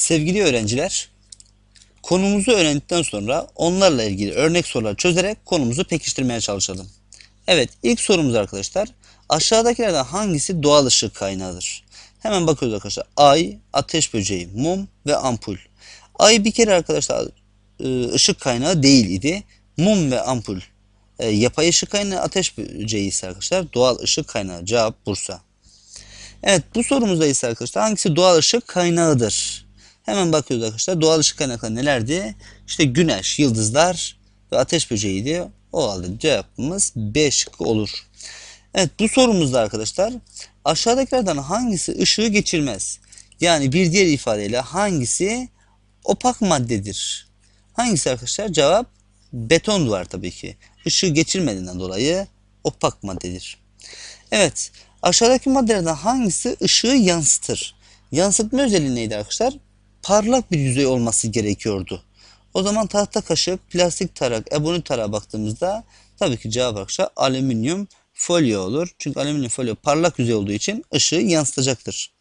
Sevgili öğrenciler, konumuzu öğrendikten sonra onlarla ilgili örnek sorular çözerek konumuzu pekiştirmeye çalışalım. Evet, ilk sorumuz arkadaşlar. Aşağıdakilerden hangisi doğal ışık kaynağıdır? Hemen bakıyoruz arkadaşlar. Ay, ateş böceği, mum ve ampul. Ay bir kere arkadaşlar ı, ışık kaynağı değil idi. Mum ve ampul e, yapay ışık kaynağı, ateş böceği ise arkadaşlar doğal ışık kaynağı. Cevap Bursa. Evet bu sorumuzda ise arkadaşlar hangisi doğal ışık kaynağıdır? Hemen bakıyoruz arkadaşlar. Doğal ışık kaynakları nelerdi? İşte güneş, yıldızlar ve ateş böceğiydi. O halde cevabımız B şıkkı olur. Evet bu sorumuzda arkadaşlar aşağıdakilerden hangisi ışığı geçirmez? Yani bir diğer ifadeyle hangisi opak maddedir? Hangisi arkadaşlar? Cevap beton duvar tabii ki. Işığı geçirmediğinden dolayı opak maddedir. Evet. Aşağıdaki maddelerden hangisi ışığı yansıtır? Yansıtma özelliği neydi arkadaşlar? Parlak bir yüzey olması gerekiyordu. O zaman tahta kaşık, plastik tarak, ebonit tarağa baktığımızda tabii ki cevap arkadaşlar alüminyum folyo olur. Çünkü alüminyum folyo parlak yüzey olduğu için ışığı yansıtacaktır.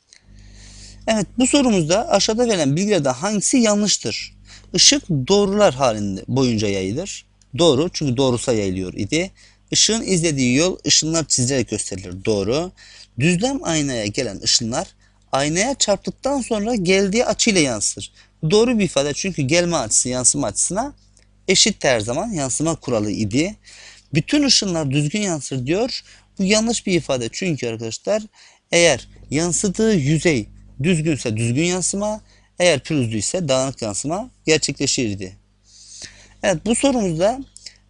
Evet bu sorumuzda aşağıda verilen bilgilerden hangisi yanlıştır? Işık doğrular halinde boyunca yayılır. Doğru çünkü doğrusa yayılıyor idi. Işığın izlediği yol ışınlar çizilerek gösterilir. Doğru. Düzlem aynaya gelen ışınlar aynaya çarptıktan sonra geldiği açıyla yansır. Doğru bir ifade çünkü gelme açısı yansıma açısına eşit her zaman yansıma kuralı idi. Bütün ışınlar düzgün yansır diyor. Bu yanlış bir ifade çünkü arkadaşlar eğer yansıdığı yüzey düzgünse düzgün yansıma, eğer pürüzlü ise dağınık yansıma gerçekleşirdi. Evet bu sorumuzda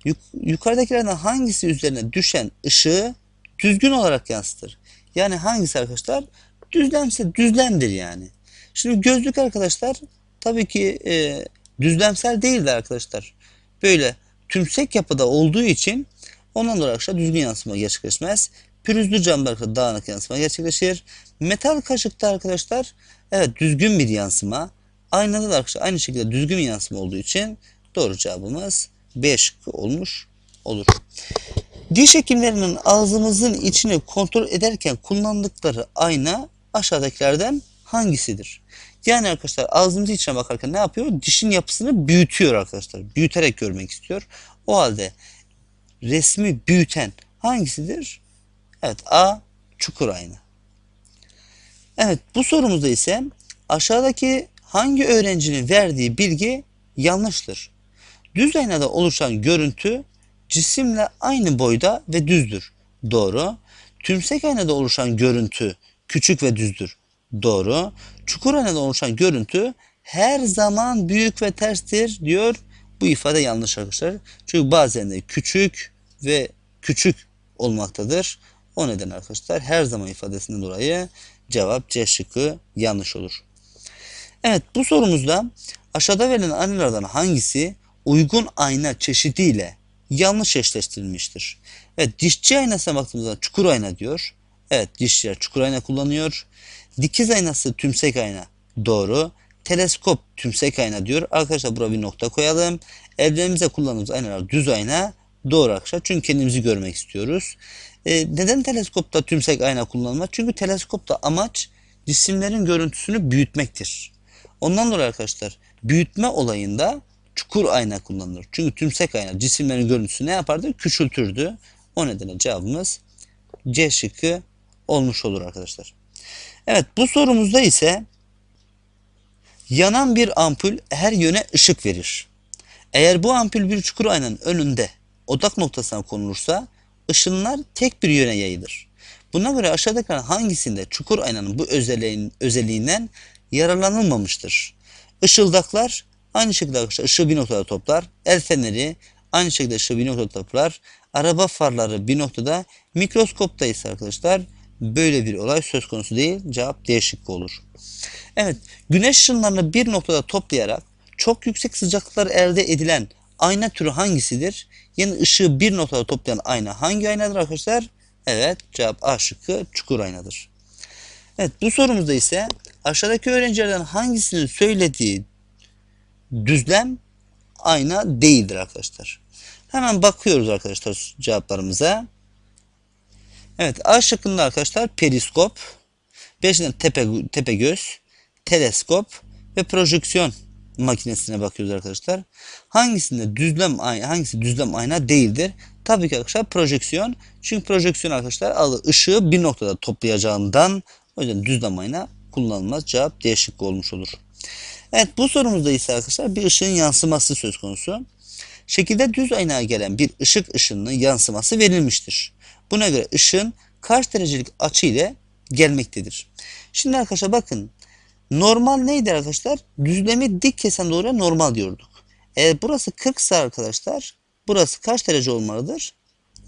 yuk- yukarıdakilerden hangisi üzerine düşen ışığı düzgün olarak yansıtır? Yani hangisi arkadaşlar? Düzlemse düzlemdir yani. Şimdi gözlük arkadaşlar tabii ki e, düzlemsel değildir arkadaşlar. Böyle tümsek yapıda olduğu için ondan dolayı arkadaşlar düzgün yansıma gerçekleşmez. Pürüzlü camda arkadaşlar dağınık yansıma gerçekleşir. Metal kaşıkta arkadaşlar evet düzgün bir yansıma. Aynada da arkadaşlar aynı şekilde düzgün yansıma olduğu için doğru cevabımız B şıkkı olmuş olur. Diş hekimlerinin ağzımızın içini kontrol ederken kullandıkları ayna aşağıdakilerden hangisidir? Yani arkadaşlar ağzımızın içine bakarken ne yapıyor? Dişin yapısını büyütüyor arkadaşlar. Büyüterek görmek istiyor. O halde resmi büyüten hangisidir? Evet A. Çukur ayna. Evet bu sorumuzda ise aşağıdaki hangi öğrencinin verdiği bilgi yanlıştır? Düz aynada oluşan görüntü cisimle aynı boyda ve düzdür. Doğru. Tümsek aynada oluşan görüntü küçük ve düzdür. Doğru. Çukur aynada oluşan görüntü her zaman büyük ve terstir diyor. Bu ifade yanlış arkadaşlar. Çünkü bazen de küçük ve küçük olmaktadır. O neden arkadaşlar her zaman ifadesinden dolayı cevap C şıkkı yanlış olur. Evet bu sorumuzda aşağıda verilen aynalardan hangisi uygun ayna çeşidiyle yanlış eşleştirilmiştir? Evet dişçi aynasına baktığımızda çukur ayna diyor. Evet dişçiler çukur ayna kullanıyor. Dikiz aynası tümsek ayna doğru. Teleskop tümsek ayna diyor. Arkadaşlar buraya bir nokta koyalım. Evlerimize kullandığımız aynalar düz ayna doğru arkadaşlar. Çünkü kendimizi görmek istiyoruz. Ee, neden teleskopta tümsek ayna kullanılmaz? Çünkü teleskopta amaç cisimlerin görüntüsünü büyütmektir. Ondan dolayı arkadaşlar büyütme olayında çukur ayna kullanılır. Çünkü tümsek ayna cisimlerin görüntüsünü ne yapardı? Küçültürdü. O nedenle cevabımız C şıkkı olmuş olur arkadaşlar. Evet bu sorumuzda ise yanan bir ampul her yöne ışık verir. Eğer bu ampul bir çukur aynanın önünde odak noktasına konulursa ışınlar tek bir yöne yayılır. Buna göre aşağıdakilerden hangisinde çukur aynanın bu özelliğin, özelliğinden yararlanılmamıştır? Işıldaklar aynı şekilde ışığı bir noktada toplar. El feneri aynı şekilde ışığı bir noktada toplar. Araba farları bir noktada. Mikroskopta ise arkadaşlar böyle bir olay söz konusu değil. Cevap D şıkkı olur. Evet, güneş ışınlarını bir noktada toplayarak çok yüksek sıcaklıklar elde edilen ayna türü hangisidir? Yani ışığı bir noktada toplayan ayna hangi aynadır arkadaşlar? Evet, cevap A şıkkı çukur aynadır. Evet, bu sorumuzda ise aşağıdaki öğrencilerden hangisinin söylediği düzlem ayna değildir arkadaşlar. Hemen bakıyoruz arkadaşlar cevaplarımıza. Evet A şıkkında arkadaşlar periskop, peşinden tepe, tepe göz, teleskop, ve projeksiyon makinesine bakıyoruz arkadaşlar. Hangisinde düzlem ayna, hangisi düzlem ayna değildir? Tabii ki arkadaşlar projeksiyon. Çünkü projeksiyon arkadaşlar alı ışığı bir noktada toplayacağından o yüzden düzlem ayna kullanılmaz. Cevap D şıkkı olmuş olur. Evet bu sorumuzda ise arkadaşlar bir ışığın yansıması söz konusu. Şekilde düz aynaya gelen bir ışık ışınının yansıması verilmiştir. Buna göre ışığın kaç derecelik açı ile gelmektedir. Şimdi arkadaşlar bakın normal neydi arkadaşlar? Düzlemi dik kesen doğruya normal diyorduk. Eğer burası 40 ise arkadaşlar burası kaç derece olmalıdır?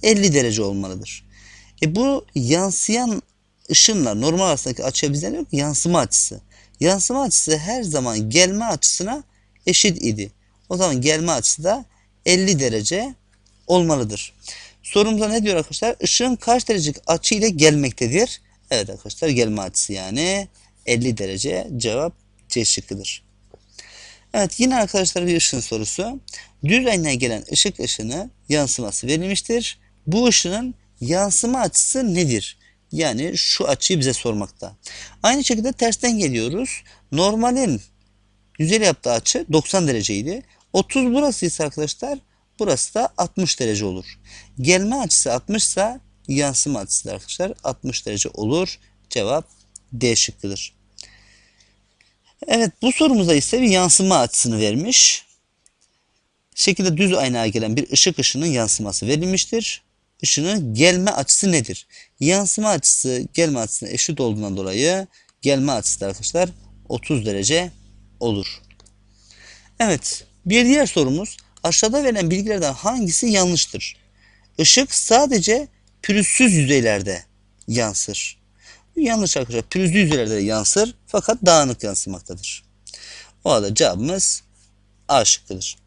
50 derece olmalıdır. E bu yansıyan ışınla normal arasındaki açıya bizden yok yansıma açısı. Yansıma açısı her zaman gelme açısına eşit idi. O zaman gelme açısı da 50 derece olmalıdır. Sorumuzda ne diyor arkadaşlar? Işığın kaç derecelik açı ile gelmektedir? Evet arkadaşlar gelme açısı yani 50 derece cevap C şıkkıdır. Evet yine arkadaşlar bir ışın sorusu. Düz aynaya gelen ışık ışını yansıması verilmiştir. Bu ışının yansıma açısı nedir? Yani şu açıyı bize sormakta. Aynı şekilde tersten geliyoruz. Normalin yüzeyle yaptığı açı 90 dereceydi. 30 burası ise arkadaşlar burası da 60 derece olur. Gelme açısı 60 ise yansıma açısı da arkadaşlar 60 derece olur. Cevap D şıkkıdır. Evet bu sorumuza ise bir yansıma açısını vermiş. Şekilde düz aynaya gelen bir ışık ışının yansıması verilmiştir. Işının gelme açısı nedir? Yansıma açısı gelme açısına eşit olduğundan dolayı gelme açısı da arkadaşlar 30 derece olur. Evet bir diğer sorumuz aşağıda verilen bilgilerden hangisi yanlıştır? Işık sadece pürüzsüz yüzeylerde yansır. Yanlış arkadaşlar. Pürüzlü yüzeylerde yansır fakat dağınık yansımaktadır. O halde cevabımız A şıkkıdır.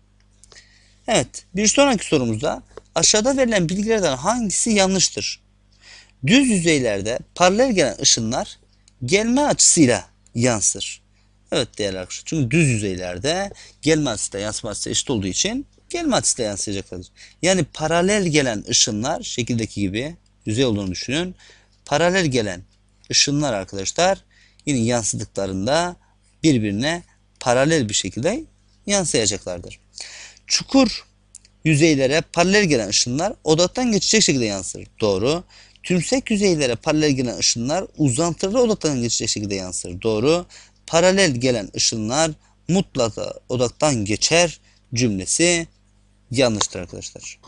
Evet bir sonraki sorumuzda aşağıda verilen bilgilerden hangisi yanlıştır? Düz yüzeylerde paralel gelen ışınlar gelme açısıyla yansır. Evet değerli arkadaşlar. Çünkü düz yüzeylerde gelme açısıyla yansıma açısı eşit olduğu için gelme açısıyla yansıyacaklardır. Yani paralel gelen ışınlar şekildeki gibi yüzey olduğunu düşünün. Paralel gelen ışınlar arkadaşlar yine yansıdıklarında birbirine paralel bir şekilde yansıyacaklardır. Çukur yüzeylere paralel gelen ışınlar odaktan geçecek şekilde yansır. Doğru. Tümsek yüzeylere paralel gelen ışınlar uzantılı odaktan geçecek şekilde yansır. Doğru. Paralel gelen ışınlar mutlaka odaktan geçer cümlesi yanlıştır arkadaşlar.